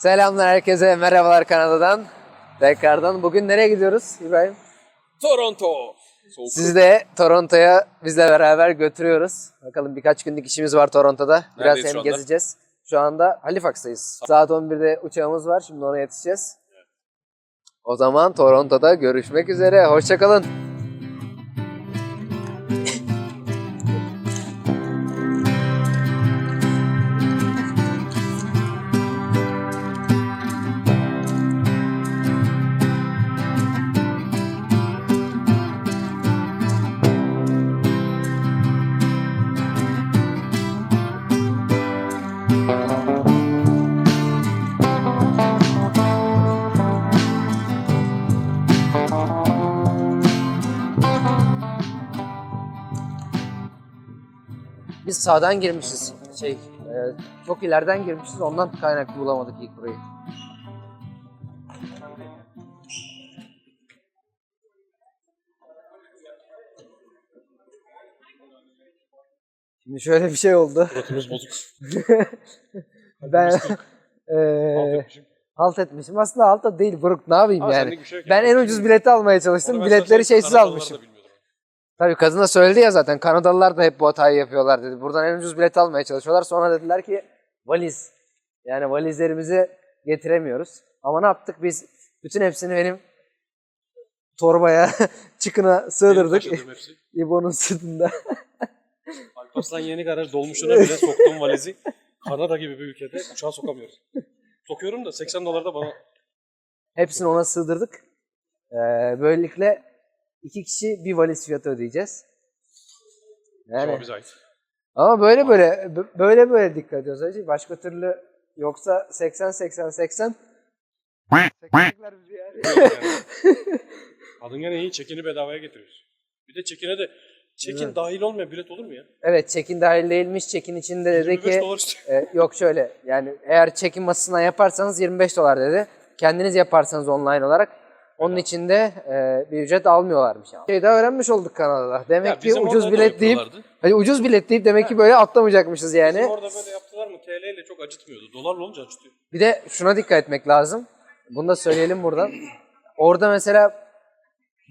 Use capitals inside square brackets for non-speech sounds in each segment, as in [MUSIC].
Selamlar herkese, merhabalar Kanada'dan. Tekrardan bugün nereye gidiyoruz İbrahim? Toronto. Soğuk. Sizi de Toronto'ya bizle beraber götürüyoruz. Bakalım birkaç günlük işimiz var Toronto'da. Biraz Neredeyiz hem şu anda? gezeceğiz. Şu anda Halifax'tayız. Saat 11'de uçağımız var. Şimdi ona yetişeceğiz. O zaman Toronto'da görüşmek üzere. Hoşçakalın. Sağdan girmişiz. Şey, e, çok ileriden girmişiz. Ondan kaynaklı bulamadık ilk burayı. Şimdi şöyle bir şey oldu. Suratımız bozuk. [LAUGHS] ben halt etmişim. Aslında halt da değil Buruk. Ne yapayım Ama yani? bir şey yok Ben en ucuz bileti almaya çalıştım. Biletleri şeysiz almışım. Tabii kadın da söyledi ya zaten Kanadalılar da hep bu hatayı yapıyorlar dedi. Buradan en ucuz bilet almaya çalışıyorlar. Sonra dediler ki valiz. Yani valizlerimizi getiremiyoruz. Ama ne yaptık biz? Bütün hepsini benim torbaya, [LAUGHS] çıkına sığdırdık. [LAUGHS] İbo'nun sırtında. [LAUGHS] Alparslan yeni garaj dolmuşuna bile soktuğum valizi Kanada gibi bir ülkede uçağa sokamıyoruz. Sokuyorum da 80 dolar da bana Hepsini ona sığdırdık. Ee, böylelikle iki kişi bir valiz fiyatı ödeyeceğiz. Yani, cevap bize ait. ama böyle böyle böyle böyle dikkat ediyoruz. hacı. Başka türlü yoksa 80 80 80 Çekecekler bizi yani. Yani. [LAUGHS] Kadın gene iyi çekini bedavaya getiriyoruz. Bir de çekine de çekin Evet. dahil olmayan bilet olur mu ya? Evet çekin dahil değilmiş. Çekin içinde dedi 25 ki e, yok şöyle yani eğer çekin masasından yaparsanız 25 dolar dedi. Kendiniz yaparsanız online olarak onun içinde e, bir ücret almıyorlarmış. Yani. Şey daha öğrenmiş olduk Kanada'da. Demek Ya ki ucuz bilet deyip hani ucuz bilet deyip demek ki böyle atlamayacakmışız yani. Bizim orada böyle yaptılar mı TL ile çok acıtmıyordu. Dolarla olunca acıtıyor. Bir de şuna dikkat etmek lazım. Bunu da söyleyelim buradan. Orada mesela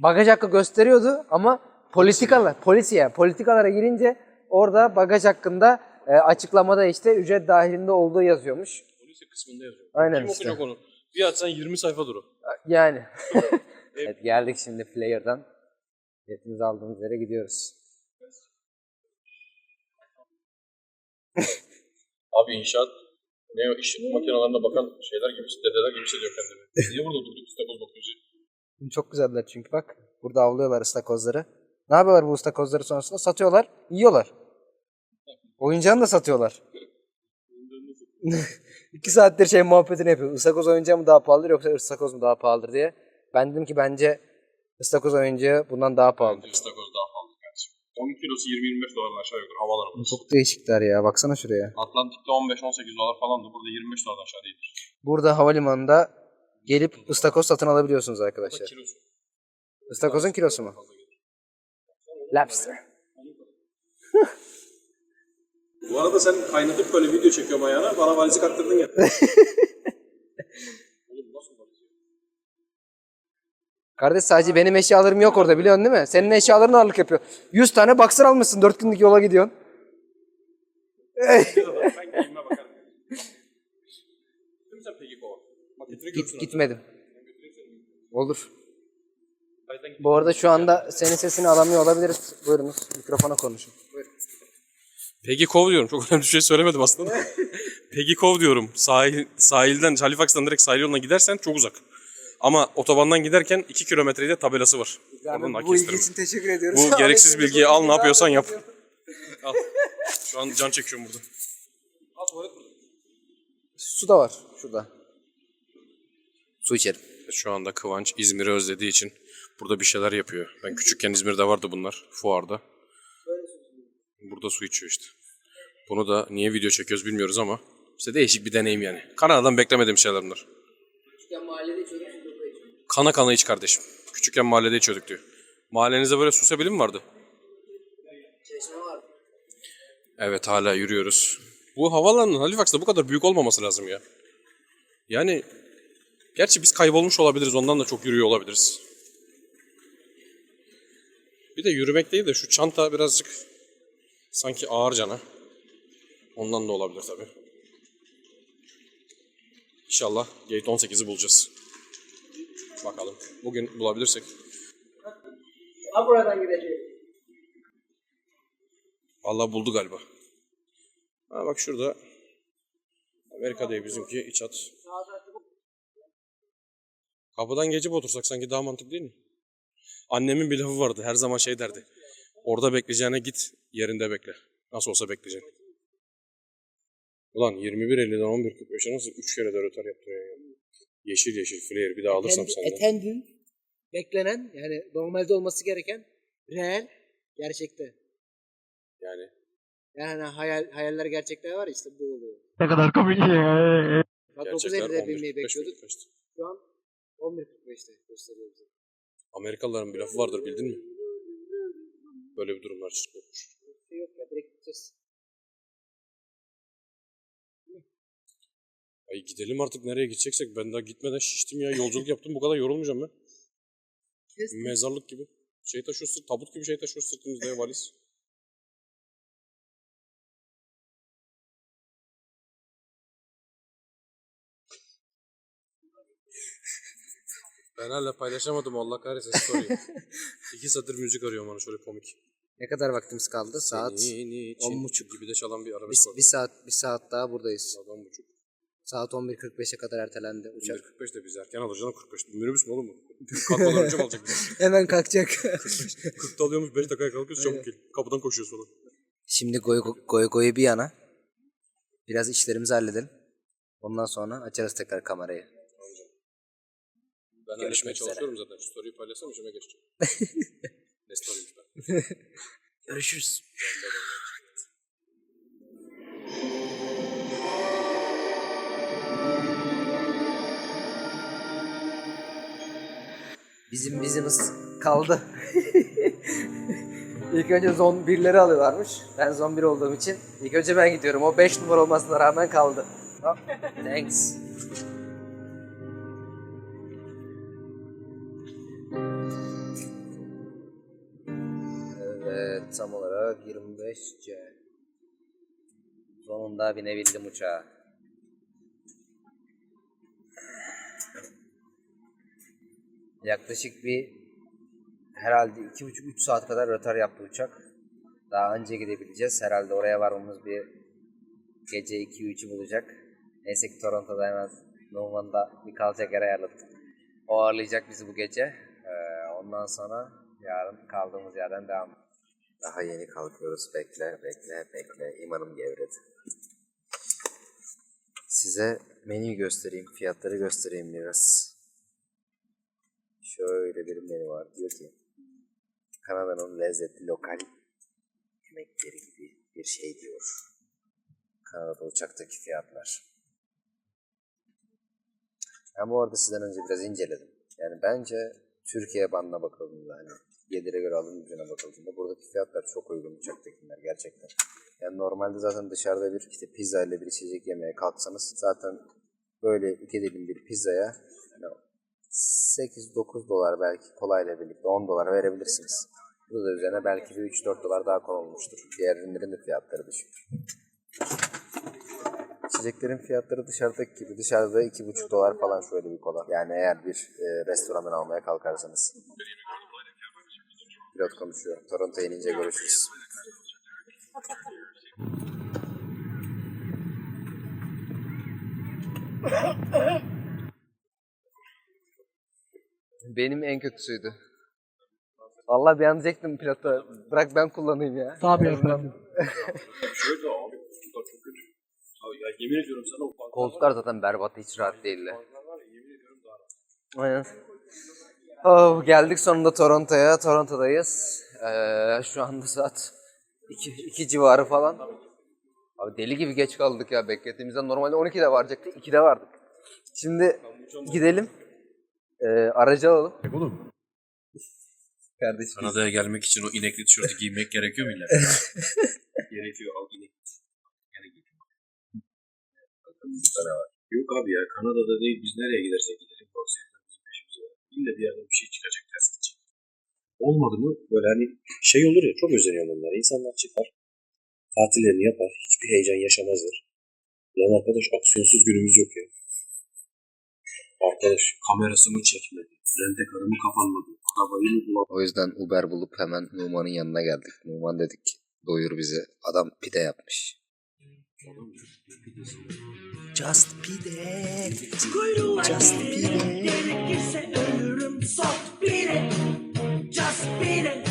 bagaj hakkı gösteriyordu ama politikalar, polisiye, politikalara girince orada bagaj hakkında e, açıklamada işte ücret dahilinde olduğu yazıyormuş. Polise kısmında yazıyor. Aynen Kim işte. okuyacak onu? Bir açsan 20 sayfa durur. Yani. [LAUGHS] evet geldik şimdi Flayer'dan. Biletimizi aldığımız yere gidiyoruz. Abi inşaat ne o iş makinelerine bakan şeyler gibi, dedeler gibi hissediyor kendimi. Niye burada durduk istakoz bakıyoruz? Çok güzeller çünkü bak. Burada avlıyorlar ıstakozları. Ne yapıyorlar bu ıstakozları sonrasında? Satıyorlar, yiyorlar. Oyuncağını da satıyorlar. [LAUGHS] İki saattir şey muhabbetini yapıyor. Istakoz oyuncağı mı daha pahalıdır yoksa ıstakoz mu daha pahalıdır diye. Ben dedim ki bence ıstakoz oyuncağı bundan daha pahalıdır. Bence istakoz daha pahalı kardeşim. 10 kilosu 20-25 dolardan aşağı yukarı havalar arabası. Çok değişikler ya. Baksana şuraya. Atlantik'te 15-18 dolar falandı. Burada 25 dolardan aşağı değildir. Burada havalimanında gelip ıstakoz satın alabiliyorsunuz arkadaşlar. kilosu. Istakozun kilosu mu? Lobster. Bu arada sen kaynatıp böyle video çekiyorum ayağına. Bana valizi kattırdın ya. [LAUGHS] Kardeş sadece benim eşyalarım yok orada biliyorsun değil mi? Senin eşyaların ağırlık yapıyor. 100 tane boxer almışsın 4 günlük yola gidiyorsun. ben bakarım. Peki kova? Bak Git, gitmedim. Olur. Kayıttan git. Bu arada şu anda senin sesini alamıyor olabiliriz. Buyurunuz mikrofona konuşun. Peggy Cove diyorum. Çok önemli bir şey söylemedim aslında. [LAUGHS] Peggy Cove diyorum. Sahil, sahilden, Halifax'tan direkt sahil yoluna gidersen çok uzak. Ama otobandan giderken 2 kilometrede tabelası var. Oradan da bu ilgi kestirme. için teşekkür ediyoruz. Bu [LAUGHS] gereksiz bilgiyi al ne yapıyorsan yap. Al. Şu an can çekiyorum burada. Al tuvalet burada. Su da var şurada. Su içerim. Şu anda Kıvanç İzmir'i özlediği için burada bir şeyler yapıyor. Ben küçükken İzmir'de vardı bunlar fuarda. Burada su içiyor işte. Bunu da niye video çekiyoruz bilmiyoruz ama işte değişik bir deneyim yani. Kanada'dan beklemediğim şeyler bunlar. Kana kana iç kardeşim. Küçükken mahallede içiyorduk diyor. Mahallenizde böyle su sebili mi vardı? Evet hala yürüyoruz. Bu havaalanının Halifax'ta bu kadar büyük olmaması lazım ya. Yani gerçi biz kaybolmuş olabiliriz. Ondan da çok yürüyor olabiliriz. Bir de yürümek değil de şu çanta birazcık sanki ağır cana. Ondan da olabilir tabii. İnşallah Gate 18'i bulacağız. Bakalım. Bugün bulabilirsek. Ha buradan gideceğiz. Vallahi buldu galiba. Ha bak şurada Amerika diye bizimki iç hat. Kapıdan geçip otursak sanki daha mantıklı değil mi? Annemin bir lafı vardı. Her zaman şey derdi. Orada bekleyeceğine git yerinde bekle. Nasıl olsa bekleyeceksin. Ulan 21.50'den 11.45'e nasıl 3 kere de rötar yaptırıyor ya. Yeşil yeşil flare bir daha alırsam senden. Attendant beklenen yani normalde olması gereken real gerçekte. Yani Yani hayal, hayaller gerçekler var ya, işte bu oluyor. Ne kadar komik ya. Bak gerçekler 9.50'de binmeyi 11.45 bekliyorduk. bekliyorduk. Şu an 11.45'te gösteriyor bize. Amerikalıların bir lafı vardır bildin mi? Böyle bir durumlar çıkıyormuş. Şey yok ya direkt gideceğiz. Ay gidelim artık nereye gideceksek. Ben daha gitmeden şiştim ya. Yolculuk yaptım bu kadar yorulmayacağım ben. Kestim. Mezarlık gibi. Şey taşıyoruz, sırt- tabut gibi şey taşıyoruz sırtımızda ya valiz. Ben hala paylaşamadım Allah kahretsin story'i. [LAUGHS] İki satır müzik arıyorum onu şöyle komik. Ne kadar vaktimiz kaldı? Saat Senin için on buçuk. gibi de çalan bir bir, arabesk var. bir saat bir saat daha buradayız. Saat on buçuk. Saat 11.45'e kadar ertelendi uçak. 11.45 de biz erken canım 45. Minibüs mü oğlum bu? Kalkmadan önce mi alacak? [LAUGHS] Hemen kalkacak. 40'ta alıyormuş 5 dakikaya kalkıyoruz çabuk gel. Kapıdan koşuyoruz falan. Şimdi goy goy goyu bir yana. Biraz işlerimizi halledelim. Ondan sonra açarız tekrar kamerayı. Ben Görüşmek üzere. çalışıyorum zaten. Şu story'i paylaşsam işime geçeceğim. [LAUGHS] ne story'miş ben. Görüşürüz. Bizim bizimiz kaldı. [LAUGHS] ilk önce zon birleri alıyorlarmış. Ben zon bir olduğum için ilk önce ben gidiyorum. O 5 numara olmasına rağmen kaldı. Thanks. Evet tam olarak 25C. Sonunda binebildim uçağa. Yaklaşık bir herhalde 2,5-3 saat kadar rötar yaptı uçak. Daha önce gidebileceğiz. Herhalde oraya varmamız bir gece 2-3'ü bulacak. Neyse ki Toronto'da hemen Newman'da bir kalacak yer ayarladık. O ağırlayacak bizi bu gece. Ee, ondan sonra yarın kaldığımız yerden devam. Daha yeni kalkıyoruz. Bekle, bekle, bekle. İmanım gevredi. Size menüyü göstereyim, fiyatları göstereyim biraz. Şöyle bir menü var. Diyor ki Kanada'nın lezzetli lokal yemekleri gibi bir şey diyor. Kanada uçaktaki fiyatlar. Ben bu arada sizden önce biraz inceledim. Yani bence Türkiye bandına bakıldığında hani gelire göre alım gücüne bakıldığında buradaki fiyatlar çok uygun uçaktakiler gerçekten. Yani normalde zaten dışarıda bir işte pizza ile bir içecek yemeye kalksanız zaten böyle iki dilim bir pizzaya hani 8-9 dolar belki kolayla birlikte 10 dolar verebilirsiniz. Bu da üzerine belki bir 3-4 dolar daha konulmuştur. Diğer ürünlerin de fiyatları düşük. İçeceklerin fiyatları dışarıdaki gibi. Dışarıda 2,5 dolar falan şöyle bir kola. Yani eğer bir e, restorandan almaya kalkarsanız. Pilot konuşuyor. Toronto'ya inince görüşürüz. [LAUGHS] Benim en kötüsüydü. Vallahi beğenecektim pilota. Bırak ben kullanayım ya. Tabii efendim. [LAUGHS] Şöyle abi kutular çok kötü. Abi ya yemin ediyorum sana o pantolon- Koltuklar zaten berbat hiç rahat değildi. var ya, yemin ediyorum daha rahat. Aynen. Oh, geldik sonunda Toronto'ya. Toronto'dayız. Ee, şu anda saat 2, 2 civarı falan. Abi deli gibi geç kaldık ya beklediğimizden. Normalde 12'de varacaktık. 2'de vardık. Şimdi gidelim. Ee, aracı alalım. Oğlum. Kardeşim. Kanada'ya gelmek için o inekli tişörtü giymek gerekiyor mu illa? [LAUGHS] Gerekiyor al inek. Yok abi ya Kanada'da değil biz nereye gidersek gidelim konserler bizim peşimize var. İlle bir yerden bir şey çıkacak ters gidecek. Olmadı mı böyle hani şey olur ya çok özeniyorum onlara. İnsanlar çıkar tatillerini yapar hiçbir heyecan yaşamazlar. Lan arkadaş aksiyonsuz günümüz yok ya. Arkadaş kamerası mı çekmedi? Fren tekarı kapanmadı? Arabayı mı bulamadı? O yüzden Uber bulup hemen Numan'ın yanına geldik. Numan dedik doyur bizi. Adam pide yapmış. Just pide. Just pide. Gerekirse ölürüm. Sot pide. Just pide.